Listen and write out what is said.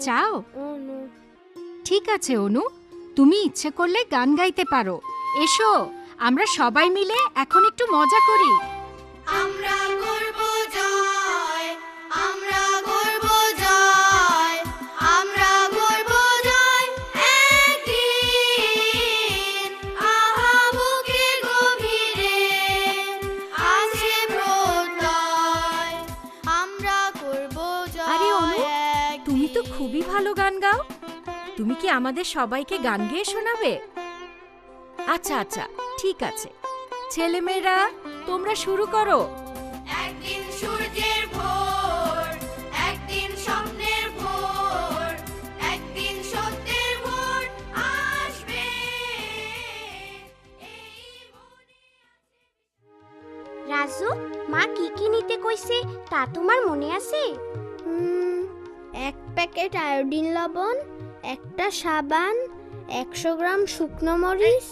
চাও? ঠিক আছে অনু। তুমি ইচ্ছে করলে গান গাইতে পারো। এসো আমরা সবাই মিলে এখন একটু মজা করি। আমরা তুমি তো খুবই ভালো গান গাও। তুমি কি আমাদের সবাইকে গান গেয়ে শোনাবে? আচ্ছা আচ্ছা ঠিক আছে। ছেলেমেয়েরা তোমরা শুরু করো। একদিন সূর্যের ভোর একদিন স্বপ্নের ভোর একদিন সত্যের ভোর আসবে। রাজু মা কি কি নিতে কইছে তা তোমার মনে আছে? এক প্যাকেট আয়োডিন লবণ একটা সাবান একশো গ্রাম শুকনো মরিচ।